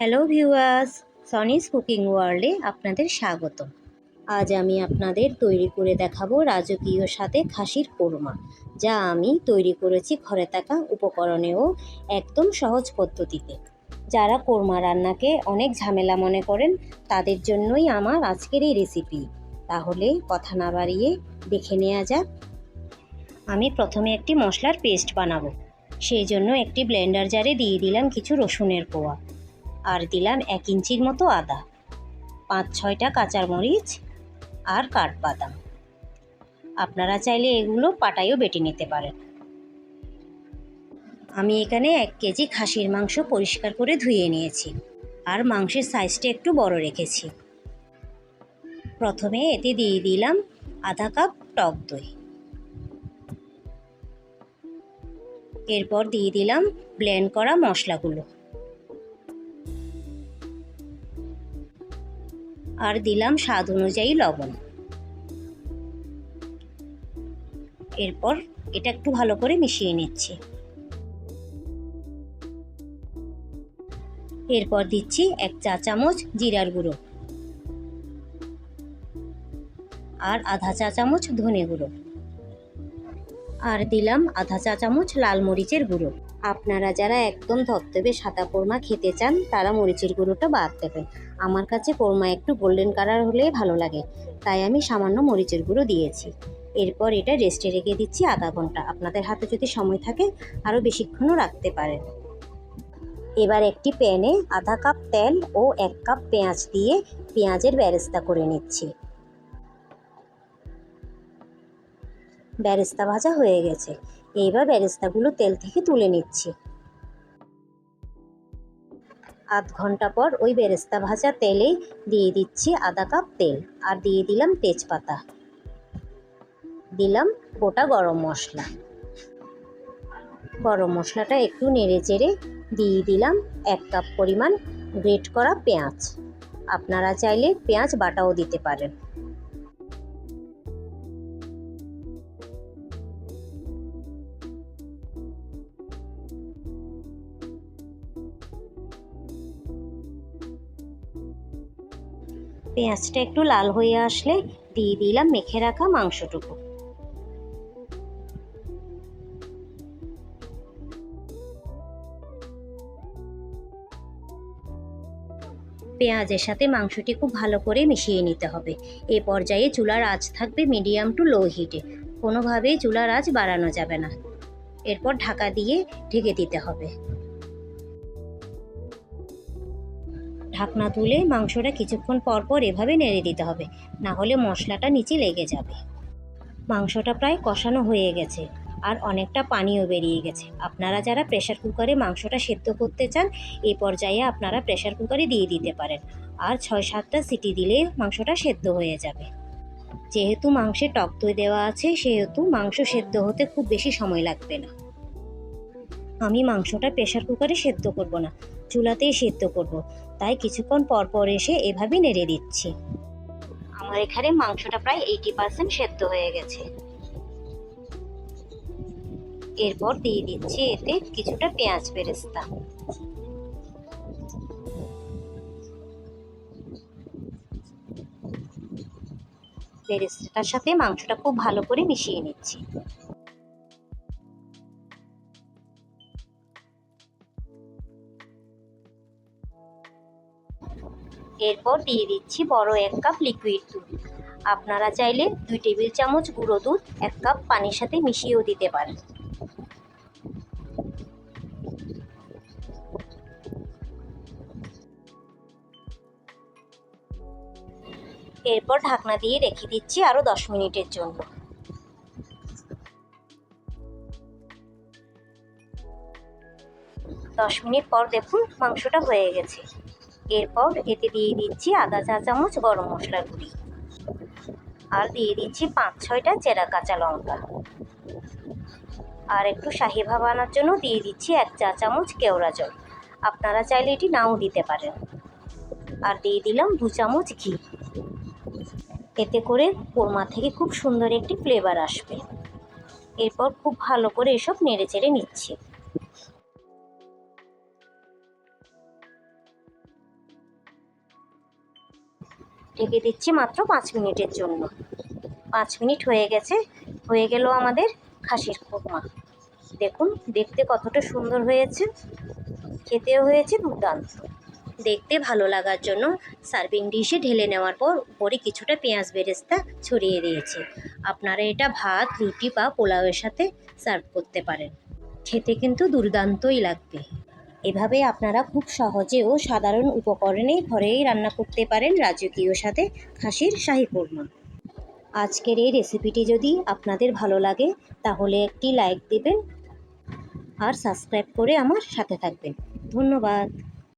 Hello viewers সনিস cooking ওয়ার্ল্ডে আপনাদের স্বাগত আজ আমি আপনাদের তৈরি করে দেখাবো রাজকীয় সাথে খাসির কোরমা, যা আমি তৈরি করেছি ঘরে থাকা উপকরণেও একদম সহজ পদ্ধতিতে। যারা কোরমা রান্নাকে অনেক ঝামেলা মনে করেন, তাদের জন্যই আমার আজকের এই রেসিপি তাহলে কথা না বাড়িয়ে দেখে নেওয়া যাক। আমি প্রথমে একটি মশলার পেস্ট বানাবো। সেই জন্য একটি ব্লেন্ডার জারে দিয়ে দিলাম কিছু রসুনের কোয়া। আর দিলাম এক ইঞ্চির মতো আদা, পাঁচ ছয়টা কাঁচা মরিচ আর কাঠবাদাম। আপনারা চাইলে এগুলো পাটায়ও বেটে নিতে পারেন। আমি এখানে এক কেজি খাসির মাংস পরিষ্কার করে ধুয়ে নিয়েছি আর মাংসের সাইজটা একটু বড় রেখেছি। প্রথমে এতে দিয়ে দিলাম আধা কাপ টক দই। এরপর দিয়ে দিলাম ব্লেন্ড করা মশলাগুলো। আর দিলাম স্বাদ অনুযায়ী লবণ। এরপর এটা একটু ভালো করে মিশিয়ে নিচ্ছি। এরপর দিচ্ছি এক চা চামচ জিরার গুঁড়ো। আর আধা চা চামচ ধনে গুঁড়ো। আর দিলাম আধা চা চামচ লাল মরিচের গুঁড়ো। আপনারা যারা একদম ধবধবে সাদা কোরমা খেতে চান, তারা মরিচের গুঁড়োটা বাদ দেবেন। আমার কাছে কোরমা একটু গোল্ডেন কালার হলেই ভালো লাগে, তাই আমি সামান্য মরিচের গুঁড়ো দিয়েছি। এরপর এটা রেস্টে রেখে দিচ্ছি আধা ঘণ্টা। আপনাদের হাতে যদি সময় থাকে, আরও বেশিক্ষণও রাখতে পারেন। এবার একটি প্যানে আধা কাপ তেল ও এক কাপ পেঁয়াজ দিয়ে পেঁয়াজের ব্যারেস্তা করে নিচ্ছি। ব্যারেস্তা ভাজা হয়ে গেছে। এইবার ব্যারেস্তাগুলো তেল থেকে তুলে নিচ্ছি। আধ ঘণ্টা পর ওই বেরেস্তা ভাজা তেলে দিয়ে দিচ্ছি আধা কাপ তেল আর দিয়ে দিলাম তেজপাতা। দিলাম গোটা গরম মশলা। গরম মশলাটা একটু নেড়ে চেড়ে দিয়ে দিলাম এক কাপ পরিমাণ গ্রেট করা পেঁয়াজ। আপনারা চাইলে পেঁয়াজ বাটাও দিতে পারেন। পেঁয়াজটা একটু লাল হয়ে আসলে দিয়ে দিলাম মেখে রাখা মাংসটুকু। পেঁয়াজের সাথে মাংসটি খুব ভালো করে মিশিয়ে নিতে হবে। এ পর্যায়ে চুলার আঁচ থাকবে মিডিয়াম টু লো হিটে। কোনোভাবেই চুলার আঁচ বাড়ানো যাবে না। এরপর ঢাকা দিয়ে ঢেকে দিতে হবে। ঢাকনা তুলে মাংসটা কিছুক্ষণ পর পর এভাবে নেড়ে দিতে হবে, না হলে মশলাটা নিচে লেগে যাবে। মাংসটা প্রায় কষানো হয়ে গেছে আর অনেকটা পানিও বেরিয়ে গেছে। আপনারা যারা প্রেশার কুকারে মাংসটা সেদ্ধ করতে চান এই পর্যায়ে আপনারা প্রেশার কুকারে দিয়ে দিতে পারেন। আর ছয় সাতটা সিটি দিলে মাংসটা সেদ্ধ হয়ে যাবে। যেহেতু মাংসে টক দই দেওয়া আছে, সেহেতু মাংস সেদ্ধ হতে খুব বেশি সময় লাগবে না। আমি মাংসটা প্রেশার কুকারে সেদ্ধ করব না। চুলাতেই সেদ্ধ করব। তাই কিছুক্ষণ পর পর এসে এভাবে নেড়ে দিচ্ছি। আমার এখানে মাংসটা প্রায় এইটি পার্সেন্ট সেদ্ধ হয়ে গেছে। এরপর দিয়ে দিচ্ছি এতে কিছুটা পেঁয়াজ বেরেস্তা। বেরেস্তাটার সাথে মাংসটা খুব ভালো করে মিশিয়ে নিচ্ছি। এরপর দিয়ে দিচ্ছি বড় এক কাপ লিকুইড দুধ। আপনারা চাইলে দুই টেবিল চামচ গুঁড়ো দুধ, এক কাপ পানির সাথে মিশিয়েও দিতে পারেন। এরপর ঢাকনা দিয়ে রেখে দিচ্ছি আরও দশ মিনিটের জন্য। দশ মিনিট পর দেখুন মাংসটা হয়ে গেছে। এরপর এতে দিয়ে দিচ্ছি আধা চা চামচ গরম মশলার গুঁড়ি। আর দিয়ে দিচ্ছি পাঁচ ছয়টা চেরা কাঁচা লঙ্কা। আর একটু শাহি ভাব আনার জন্য দিয়ে দিচ্ছি এক চা চামচ কেওড়া জল। আপনারা চাইলে এটি নাও দিতে পারেন। আর দিয়ে দিলাম দু চামচ ঘি। এতে করে কোরমা থেকে খুব সুন্দর একটি ফ্লেভার আসবে। এরপর খুব ভালো করে এসব নেড়ে চেড়ে নিচ্ছি। ঢেকে দিচ্ছি মাত্র পাঁচ মিনিটের জন্য। পাঁচ মিনিট হয়ে গেছে, হয়ে গেল আমাদের খাসির কোরমা দেখুন, দেখতে কতটা সুন্দর হয়েছে, খেতেও হয়েছে দুর্দান্ত। দেখতে ভালো লাগার জন্য সার্ভিং ডিশে ঢেলে নেওয়ার পর উপরে কিছুটা পেঁয়াজ বেরেস্তা ছড়িয়ে দিয়েছি। আপনারা এটা ভাত, রুটি বা পোলাওয়ের সাথে সার্ভ করতে পারেন। খেতে কিন্তু দুর্দান্তই লাগবে। এভাবে আপনারা খুব সহজে ও সাধারণ উপকরণে ঘরেই রান্না করতে পারেন রাজকীয় সাথে খাসির শাহি কোরমা। আজকের এই রেসিপিটি যদি আপনাদের ভালো লাগে, তাহলে একটি লাইক দেবেন আর সাবস্ক্রাইব করে আমার সাথে থাকবেন। ধন্যবাদ।